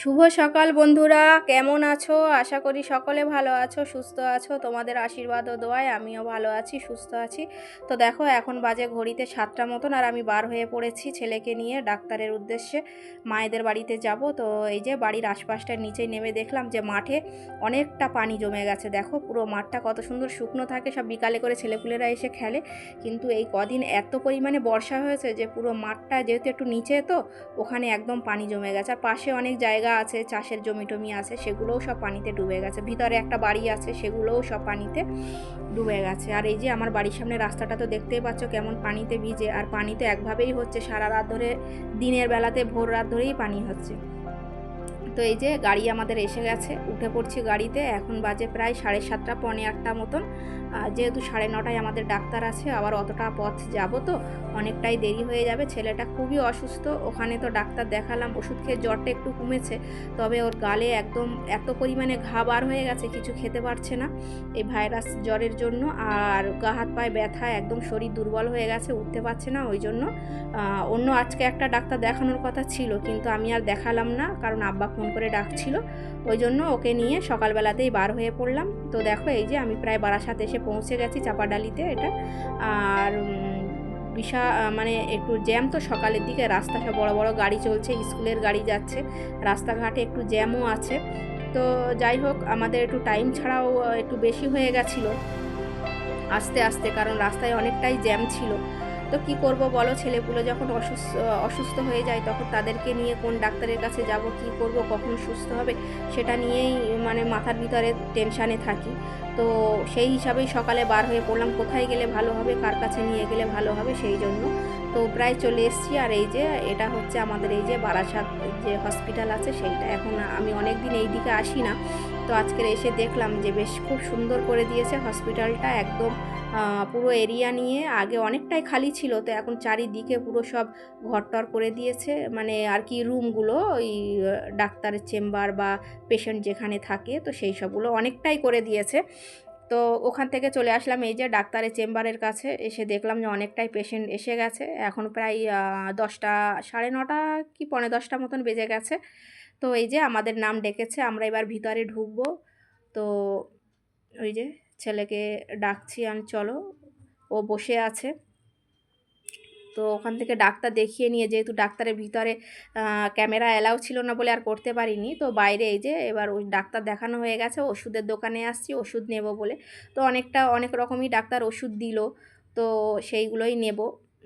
শুভ সকাল বন্ধুরা, কেমন আছো? আশা করি সকলে ভালো আছো, সুস্থ আছো। তোমাদের আশীর্বাদ ও দোয়ায় আমিও ভালো আছি, সুস্থ আছি। তো দেখো, এখন বাজে ঘড়িতে সাতটা মতন আর আমি বার হয়ে পড়েছি ছেলেকে নিয়ে ডাক্তারের উদ্দেশ্যে। মায়েদের বাড়িতে যাব। তো এই যে বাড়ির আশপাশটার নিচে নেমে দেখলাম যে মাঠে অনেকটা পানি জমে গেছে। দেখো, পুরো মাঠটা কত সুন্দর শুকনো থাকে, সব বিকালে করে ছেলেপুলেরা এসে খেলে। কিন্তু এই কদিন এত পরিমাণে বর্ষা হয়েছে যে পুরো মাঠটা যেহেতু একটু নিচে তো, ওখানে একদম পানি জমে গেছে। আর পাশে অনেক জায়গা আছে, চাষের জমি টমি আছে, সেগুলোও সব পানিতে ডুবে গেছে। ভিতরে একটা বাড়ি আছে, সেগুলোও সব পানিতে ডুবে গেছে। আর এই যে আমার বাড়ির সামনে রাস্তাটা তো দেখতেই পাচ্ছ, কেমন পানিতে ভিজে। আর পানি তো একভাবেই হচ্ছে, সারা রাত ধরে দিনের বেলাতে ভোর রাত ধরেই পানি হচ্ছে। তো এই যে গাড়ি আমাদের এসে গেছে। উঠে পড়ছি গাড়িতে, এখন বাজে প্রায় সাড়ে সাতটা, পৌনে আটটা মতন। যেহেতু সাড়ে নটায় আমাদের ডাক্তার আছে, আবার অতটা পথ যাব তো, অনেকটাই দেরি হয়ে যাবে। ছেলেটা খুবই অসুস্থ, ওখানে তো ডাক্তার দেখালাম, ওষুধ খেয়ে জ্বরটা একটু কমেছে, তবে ওর গালে একদম এত পরিমাণে ঘা বার হয়ে গেছে, কিছু খেতে পারছে না এই ভাইরাস জ্বরের জন্য। আর গা হাত পায়ে ব্যথা, একদম শরীর দুর্বল হয়ে গেছে, উঠতে পারছে না ওই জন্য। অন্য আজকে একটা ডাক্তার দেখানোর কথা ছিল, কিন্তু আমি আর দেখালাম না, কারণ আব্বা ফোন করে ডাকছিল। ওই জন্য ওকে নিয়ে সকালবেলাতেই বার হয়ে পড়লাম। তো দেখো এই যে আমি প্রায় বারাসাত এসে পৌঁছে গেছি চাপাডালিতে এটা। আর বিশা মানে একটু জ্যাম তো সকালের দিকে। রাস্তা সব বড় বড় গাড়ি চলছে, স্কুলের গাড়ি যাচ্ছে। রাস্তাঘাটে একটু জ্যামও আছে। তো যাই হোক, আমাদের একটু টাইম ছাড়াও একটু বেশি হয়ে গেছিল। আস্তে আস্তে, কারণ রাস্তায় অনেকটাই জ্যাম ছিল। তো কি করব বলো? ছেলেগুলো যখন অসুস্থ অসুস্থ হয়ে যায় তখন তাদেরকে নিয়ে কোন ডাক্তারের কাছে যাব, কি করব, কখন সুস্থ হবে সেটা নিয়েই মানে মাথার ভিতরে টেনশানে থাকি। তো সেই হিসাবেই সকালে বার হয়ে পড়লাম, কোথায় গেলে ভালো হবে, কার কাছে নিয়ে গেলে ভালো হবে সেই জন্য। তো প্রায় চলে এসেছি। আর এই যে, এটা হচ্ছে আমাদের এই যে বারাসাত যে হসপিটাল আছে সেইটা। এখন আমি অনেক দিন এই দিকে আসি না। তো আজকের এসে দেখলাম যে বেশ খুব সুন্দর করে দিয়েছে হসপিটালটা একদম পুরো এরিয়া নিয়ে। আগে অনেকটাই খালি ছিল। তো এখন চারিদিকে পুরো সব ঘরটর করে দিয়েছে। মানে আর কি রুমগুলো ওই ডাক্তারের চেম্বার বা পেশেন্ট যেখানে থাকে, তো সেই সবগুলো অনেকটাই করে দিয়েছে। তো ওখান থেকে চলে আসলাম এই যে ডাক্তারের চেম্বারের কাছে। এসে দেখলাম যে অনেকটাই পেশেন্ট এসে গেছে। এখন প্রায় দশটা, সাড়ে নটা কি পনেরো দশটা মতন বেজে গেছে। তো এই যে আমাদের নাম ডেকেছে, আমরা এবার ভিতরে ঢুকবো। তো ওই যে ছেলেকে ডাকছি আমি, চলো। ও বসে আছে। তো ওখান থেকে ডাক্তার দেখিয়ে নিয়ে, যেহেতু ডাক্তারের ভিতরে ক্যামেরা অ্যালাউ ছিল না বলে আর করতে পারিনি। তো বাইরে এই যে এবার ওই ডাক্তার দেখানো হয়ে গেছে, ওষুধের দোকানে আসছি, ওষুধ নেব বলে। তো অনেকটা, অনেক রকমই ডাক্তার ওষুধ দিল। তো সেইগুলোই নেব।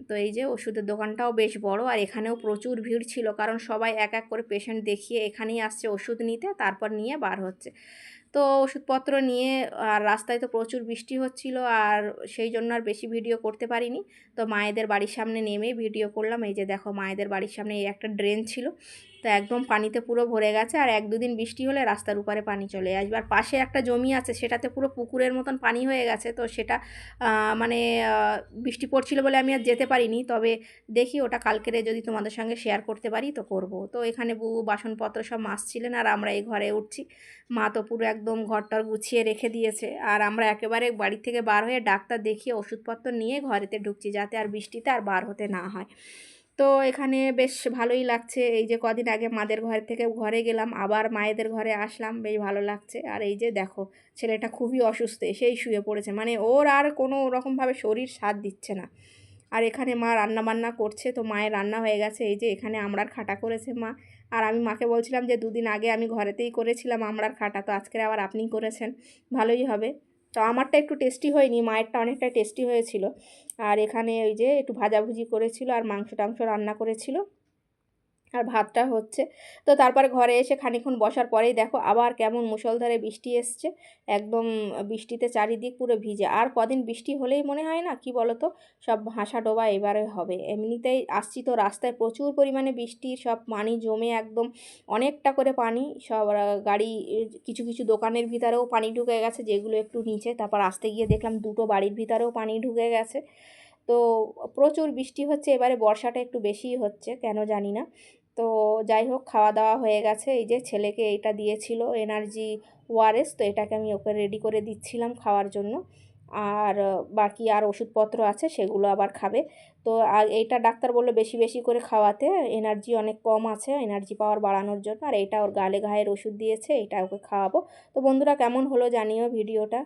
তো এই যে ওষুধের দোকানটাও বেশ বড় আর এখানেও প্রচুর ভিড় ছিল। কারণ সবাই এক এক করে পেশেন্ট দেখিয়ে এখানেই আসছে ওষুধ নিতে, তারপর নিয়ে বার হচ্ছে। তো ওষুধপত্র নিয়ে আর রাস্তায় তো প্রচুর বৃষ্টি হচ্ছিল আর সেই জন্য আর বেশি ভিডিও করতে পারিনি। তো মায়েদের বাড়ির সামনে নেমেই ভিডিও করলাম। এই যে দেখো মায়েদের বাড়ির সামনে এই একটা ড্রেন ছিল। তো একদম পানিতে পুরো ভরে গেছে আর এক দুদিন বৃষ্টি হলে রাস্তার উপরে পানি চলে আসবে। আর পাশে একটা জমি আছে, সেটাতে পুরো পুকুরের মতন পানি হয়ে গেছে, তো সেটা মানে বৃষ্টি পড়ছিল বলে আমি আর যেতে পারিনি। তবে দেখি ওটা কালকেরে যদি তোমাদের সঙ্গে শেয়ার করতে পারি তো করব। তো এখানে বউ বাসনপত্র সব মাসছিলেন আর আমরা এই ঘরে উঠছি। মা তো পুরো একদম ঘরটর গুছিয়ে রেখে দিয়েছে। আর আমরা একেবারে বাড়ি থেকে বার হয়ে ডাক্তার দেখিয়ে ওষুধপত্র নিয়ে ঘরেতে ঢুকছি যাতে আর বৃষ্টিতে আর বার হতে না হয়। তো এখানে বেশ ভালোই লাগছে। এই যে কদিন আগে মাদের ঘর থেকে ঘরে গেলাম, আবার মায়েদের ঘরে আসলাম, বেশ ভালো লাগছে। আর এই যে দেখো, ছেলেটা খুবই অসুস্থ সেই শুয়ে পড়েছে। মানে ওর আর কোনো রকমভাবে শরীর সাথ দিচ্ছে না। আর এখানে মা রান্না বান্না করছে, তো মায়ের রান্না হয়ে গেছে। এই যে এখানে আমড়ার খাটা করেছে মা। আর আমি মাকে বলছিলাম যে, দুদিন আগে আমি ঘরেতেই করেছিলাম আমড়ার খাটা, তো আজকে আবার আপনিই করেছেন। ভালোই হবে। তো আমারটা একটু টেস্টি হয়নি, মায়েরটা অনেকটা টেস্টি হয়েছিল। আর এখানে ওই যে একটু ভাজাভুজি করেছিল আর মাংস টাংস রান্না করেছিল। আর ভাতটা হচ্ছে। তো তারপরে ঘরে এসে খানিক্ষণ বসার পরেই দেখো আবার কেমন মুষলধারে বৃষ্টি এসছে। একদম বৃষ্টিতে চারিদিক পুরো ভিজে। আর কদিন বৃষ্টি হলেই মনে হয় না? কি বলো তো সব ভাসা ডোবা এবারে হবে। এমনিতেই আসছি তো রাস্তায় প্রচুর পরিমাণে বৃষ্টি, সব পানি জমে একদম অনেকটা করে পানি। সব গাড়ি, কিছু কিছু দোকানের ভিতরেও পানি ঢুকে গেছে, যেগুলো একটু নিচে। তারপর আসতে গিয়ে দেখলাম দুটো বাড়ির ভিতরেও পানি ঢুকে গেছে। তো প্রচুর বৃষ্টি হচ্ছে। এবারে বর্ষাটা একটু বেশিই হচ্ছে, কেন জানি না। তো যাই হোক খাওয়া দাওয়া হয়ে গেছে। এই যে ছেলেকে এটা দিয়েছিল এনার্জি ওআরএস তো এটাকে আমি ওকে রেডি করে দিচ্ছিলাম খাওয়ার জন্য। আর বাকি আর ওষুধপত্র আছে, সেগুলো আবার খাবে। তো আর এইটা ডাক্তার বলল বেশি বেশি করে খাওয়াতে এনার্জি অনেক কম আছে এনার্জি পাওয়ার বাড়ানোর জন্য। আর এইটা ওর গালে ঘায়ের ওষুধ দিয়েছে, এটা ওকে খাওয়াবো। তো বন্ধুরা, কেমন হলো জানিও ভিডিওটা?